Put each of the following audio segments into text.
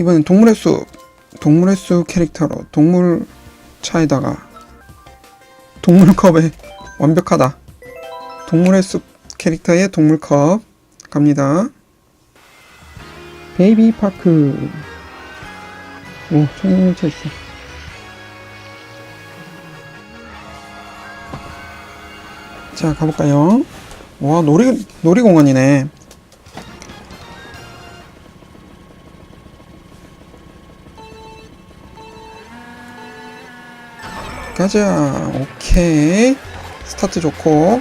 이번엔 동물의 숲 동물의 숲 캐릭터로 동물 차에다가 동물컵에 완벽하다. 동물의 숲 캐릭터의 동물컵 갑니다. 베이비 파크. 오 청년차 있어. 자 가볼까요? 와 놀이 놀이공원이네 가자. 오케이. 스타트 좋고.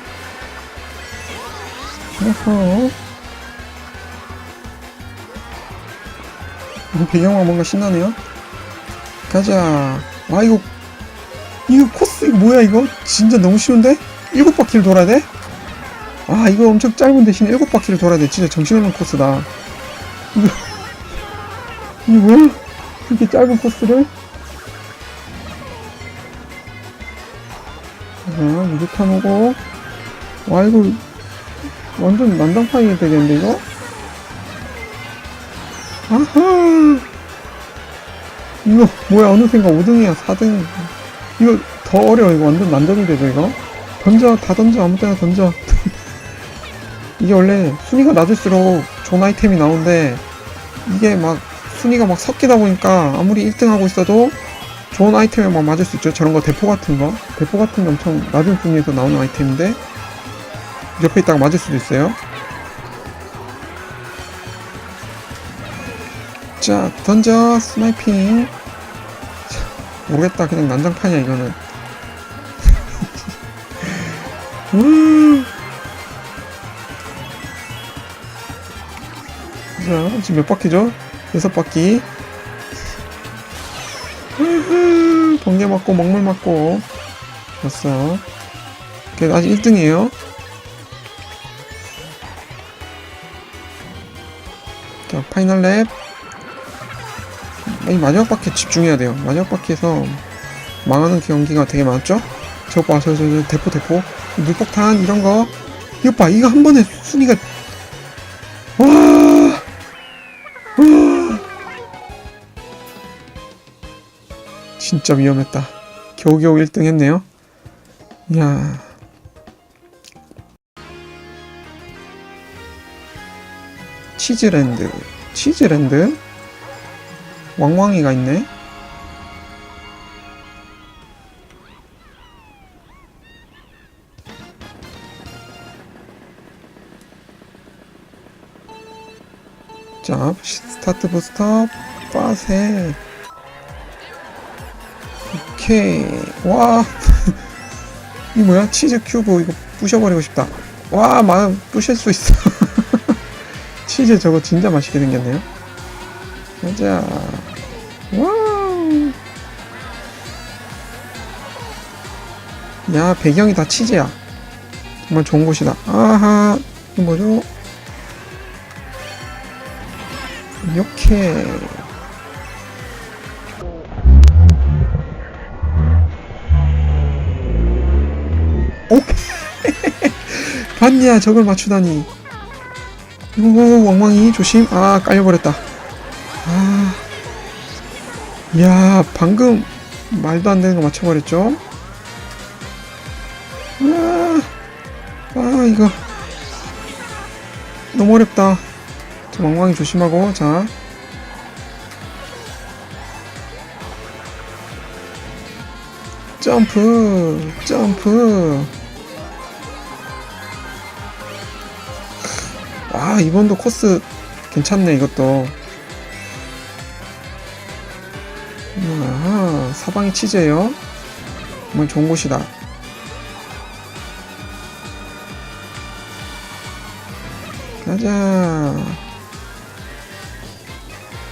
어, 배경화 뭔가 신나네요. 가자. 와 이거 이거 코스 이거 뭐야 이거? 진짜 너무 쉬운데? 일곱 바퀴를 돌아야 돼? 아 이거 엄청 짧은 대신에 일곱 바퀴를 돌아야 돼. 진짜 정신없는 코스다. 이거 이거 뭐야 이렇게 짧은 코스를 자, 유리탄 오고. 와, 이거, 완전 난장판이 되겠는데, 이거? 아하! 이거, 뭐야, 어느샌가 5등이야, 4등. 이거 더 어려워, 이거 완전 난전이 되죠, 이거? 던져, 다 던져, 아무 때나 던져. 이게 원래 순위가 낮을수록 좋은 아이템이 나오는데, 이게 막, 순위가 막 섞이다 보니까 아무리 1등 하고 있어도 좋은 아이템에 막 맞을 수 있죠. 저런 거 대포 같은 거. 대포 같은 게 엄청 낮은 순위에서 나오는 아이템인데 옆에 있다가 맞을 수도 있어요. 자, 던져 스나이핑. 자, 모르겠다. 그냥 난장판이야 이거는. 음. 자, 지금 몇 바퀴죠? 여섯 바퀴. 번개 맞고 먹물 맞고 됐어 그래도 아직 1등이에요 자 파이널 랩 이 마지막 바퀴 집중해야 돼요 마지막 바퀴에서 망하는 경기가 되게 많았죠 저거 봐, 저, 저, 저, 대포, 대포. 물폭탄, 이런 거. 이거 봐, 이거 한 번에 순위가. 진짜 위험했다. 겨우겨우 1등 했네요. 이야. 치즈랜드. 치즈랜드? 왕왕이가 있네. 자, 스타트 부스터, 빠세. 오케이. 와. 이 뭐야? 치즈 큐브 이거 부셔버리고 싶다. 와, 마음 부실 수 있어. 치즈 저거 진짜 맛있게 생겼네요. 가자. 와우. 야, 배경이 다 치즈야. 정말 좋은 곳이다. 아하. 이거 뭐죠? 이렇게. 봤냐, 저걸 맞추다니. 오, 왕왕이 조심. 아, 깔려버렸다. 아. 야, 방금 말도 안 되는 거 맞춰버렸죠? 아, 아, 이거. 너무 어렵다. 자, 왕왕이 조심하고, 자. 점프, 점프. 아, 이번도 코스 괜찮네, 이것도. 아하, 사방이 치즈예요. 정말 좋은 곳이다. 가자.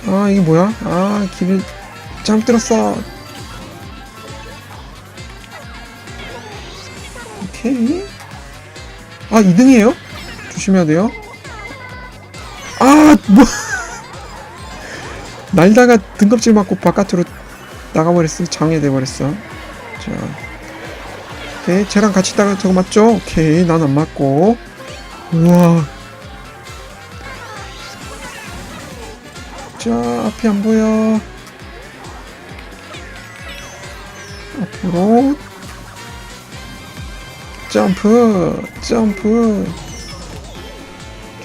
아, 이게 뭐야? 아, 길을 잘못 들었어. 오케이. 아, 2등이에요? 조심해야 돼요. 아, 뭐. 날다가 등껍질 맞고 바깥으로 나가버렸어. 장애돼 버렸어. 자. 오케이. 쟤랑 같이 있다가 저거 맞죠? 오케이. 난 안 맞고. 우와. 자, 앞이 안 보여. 앞으로. 점프, 점프.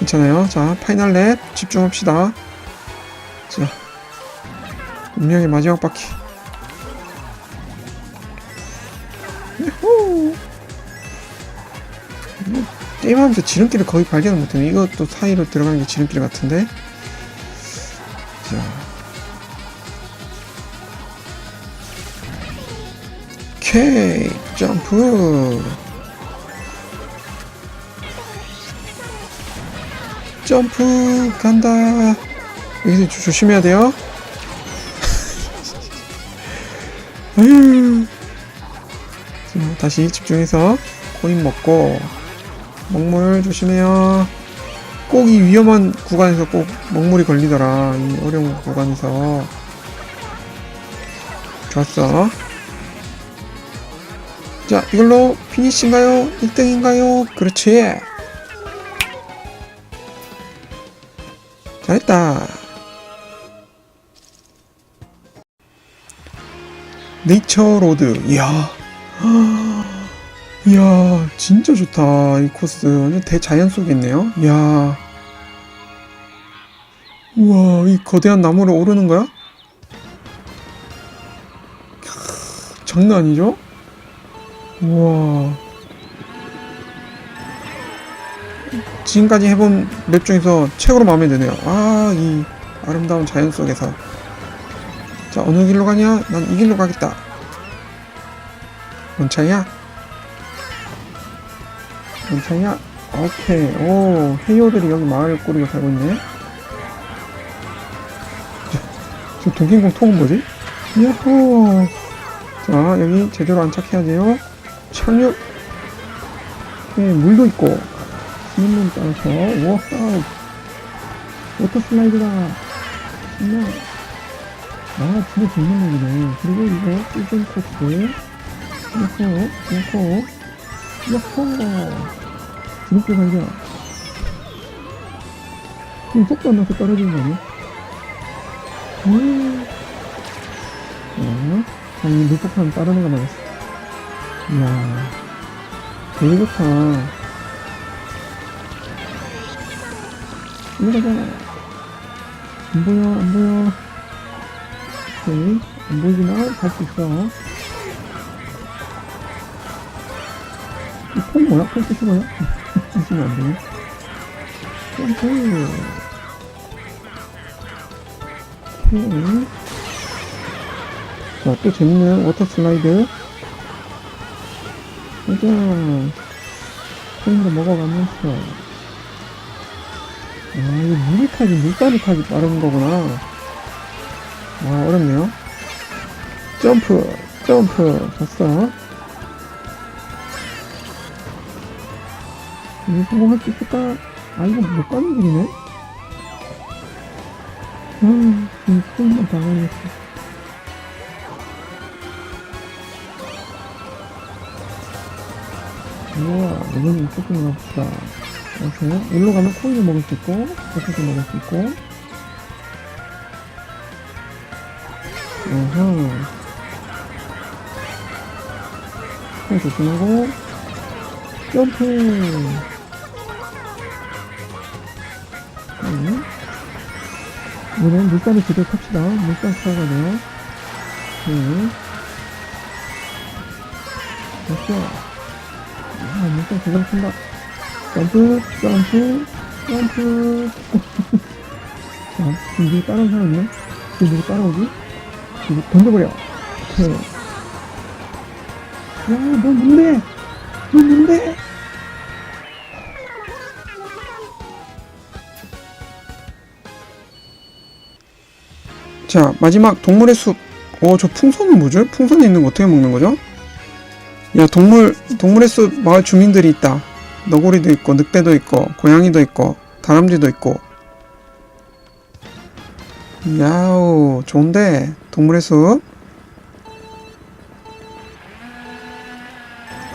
괜찮아요. 자, 파이널 랩 집중합시다. 자, 운명의 마지막 바퀴. 뭐, 게임하면서 지름길을 거의 발견을 못했네. 이것도 사이로 들어가는 게 지름길 같은데. 자. 오케이, 점프. 점프 간다. 여기서 조- 조심해야 돼요. 아유. 자, 다시 집중해서 코인 먹고 먹물 조심해요. 꼭 이 위험한 구간에서 꼭 먹물이 걸리더라. 이 어려운 구간에서. 좋았어. 자, 이걸로 피니시인가요? 1등인가요? 그렇지. 잘했다. 네이처 로드. 이야. 이야, 진짜 좋다. 이 코스. 완전 대자연 속에 있네요. 이야. 우와, 이 거대한 나무를 오르는 거야? 캬, 장난 아니죠? 우와. 지금까지 해본 맵 중에서 최고로 마음에 드네요. 아, 이 아름다운 자연 속에서. 자, 어느 길로 가냐? 난 이 길로 가겠다. 뭔 차이야? 뭔 차이야? 오케이. 오, 헤이오들이 여기 마을 꾸리고 살고 있네. 저, 저 동kin공 통은 뭐지? 야호! 자, 여기 제대로 안착해야 돼요. 착륙! 네, 물도 있고. 수문문 따라서, 우와! 워터 슬라이드다! 신나! 아, 진짜 재밌는 맵이네. 그리고 이거, 시즌 코스. 야호, 야호, 야호! 지름길 발견. 지금 속도 안 나서 떨어지는 거 아니야? 음. 자, 이 물폭탄 다른 애가 맞았어. 이야, 되게 좋다. 가자. 안 보여, 안 보여. 오케이. 안 보이지만 갈수 있어. 이폰 뭐야? 폰 쓰시 뭐야? 쓰시면 안 되네. 점프. 오케이. 자, 또 재밌는 워터 슬라이드. 가자. 코인도 먹어가면서. 아, 이거 물이 타기, 물살이 타기 빠른 거구나. 아, 어렵네요. 점프, 점프. 됐어. 이거 성공할 수 있을까? 아, 이거 못 가는 길이네? 아, 이 코인만 당황했어. 우와, 이번엔 이쪽으로 가봅시다. 이렇게, 일로 가면 코인을 먹을 수 있고, 버섯을 먹을 수 있고. 어허. 코인 조심하고, 점프! 네. 이번엔 물살을 제대로 탑시다. 타가 돼요. 네. 됐어. 아, 물살 제대로 탄다. 점프, 점프, 점프. 자, 지금 누구 따라온 사람 있나? 지금 누구 따라오지? 지금 던져버려. 오케이. 야, 너 뭔데? 너 뭔데? 자, 마지막 동물의 숲. 어, 저 풍선은 뭐죠? 풍선에 있는 거 어떻게 먹는 거죠? 야, 동물, 동물의 숲 마을 주민들이 있다. 너구리도 있고, 늑대도 있고, 고양이도 있고, 다람쥐도 있고. 야우, 좋은데? 동물의 숲.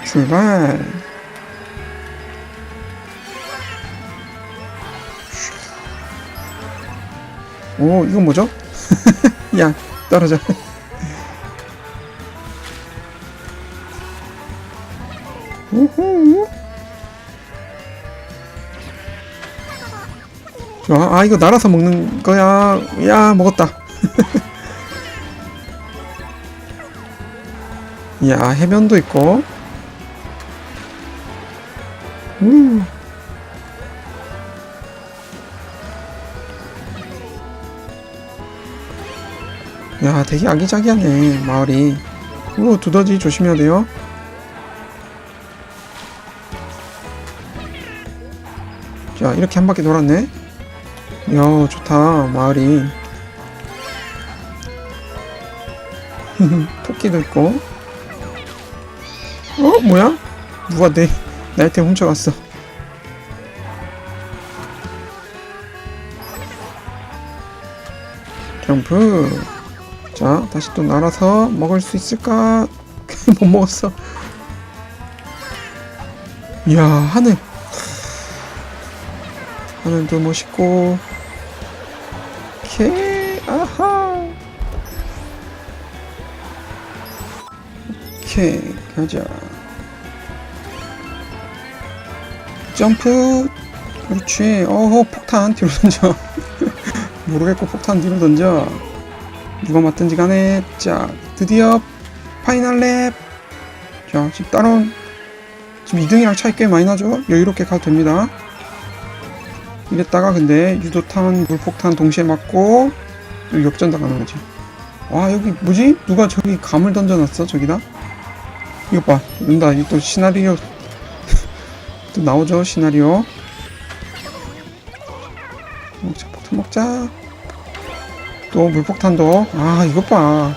출발. 오, 이건 뭐죠? 야, 떨어져. 아. 아, 이거 날아서 먹는 거야. 야, 먹었다. 야, 해변도 있고. 음. 야, 되게 아기자기하네, 마을이. 오, 두더지 조심해야 돼요. 자, 이렇게 한 바퀴 돌았네. 이야, 좋다, 마을이. 토끼도 있고. 어, 뭐야? 누가 내, 내 아이템 훔쳐갔어. 점프. 자, 다시 또 날아서 먹을 수 있을까? 못 먹었어. 이야, 하늘. 하늘도 멋있고. 오케이, 아하. 오케이, 가자. 점프. 그렇지. 어허, 폭탄 뒤로 던져. 모르겠고 폭탄 뒤로 던져. 누가 맡든지 간에 자 드디어 파이널 랩. 자 지금 따라온 지금 2등이랑 차이 꽤 많이 나죠? 여유롭게 가도 됩니다. 이랬다가 근데 유도탄, 물폭탄 동시에 맞고 여기 역전 당하는 거지. 와 여기 뭐지? 누가 저기 감을 던져놨어 저기다? 이거 봐, 온다. 이거 또 시나리오 또 나오죠 시나리오. 먹자 폭탄 먹자. 또 물폭탄도 아 이것 봐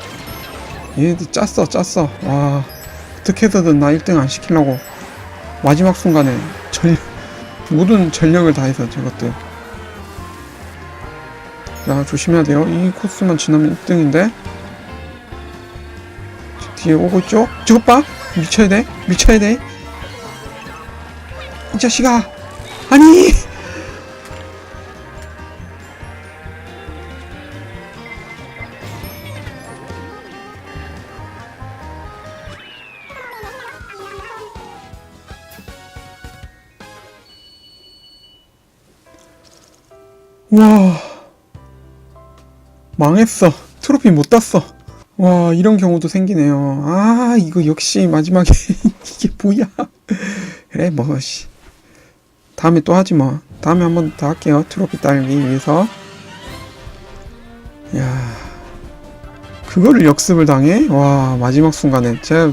얘들 짰어 짰어 와 어떻게 해서든 나 1등 안 시키려고 마지막 순간에 전 모든 전력을 다해서 저것들. 야 조심해야 돼요. 이 코스만 지나면 1등인데? 뒤에 오고 있죠? 저것 봐! 미쳐야 돼? 미쳐야 돼 이 자식아! 아니 와. 망했어. 트로피 못 땄어. 와 이런 경우도 생기네요. 아 이거 역시 마지막에 이게 뭐야. 그래 뭐 씨. 다음에 또 하지 뭐 다음에 한 번 더 할게요. 트로피 따기 위해서. 야. 그거를 역습을 당해? 와 마지막 순간에. 제가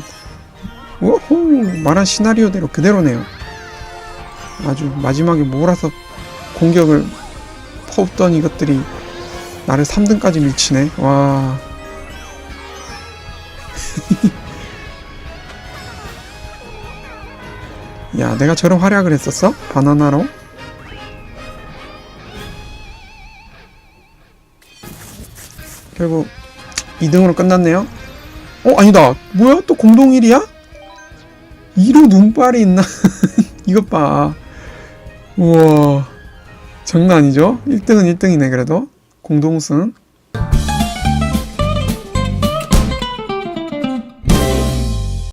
오호 말한 시나리오대로 그대로네요. 아주 마지막에 몰아서 공격을 퍼없던 이것들이 나를 3등까지 밀치네. 와. 야, 내가 저런 활약을 했었어? 바나나로? 결국 2등으로 끝났네요. 어, 아니다. 뭐야? 또 공동 1위야? 2로 눈발이 있나? 이것 봐. 우와. 아니죠? 1등은 1등이네, 그래도. 공동승.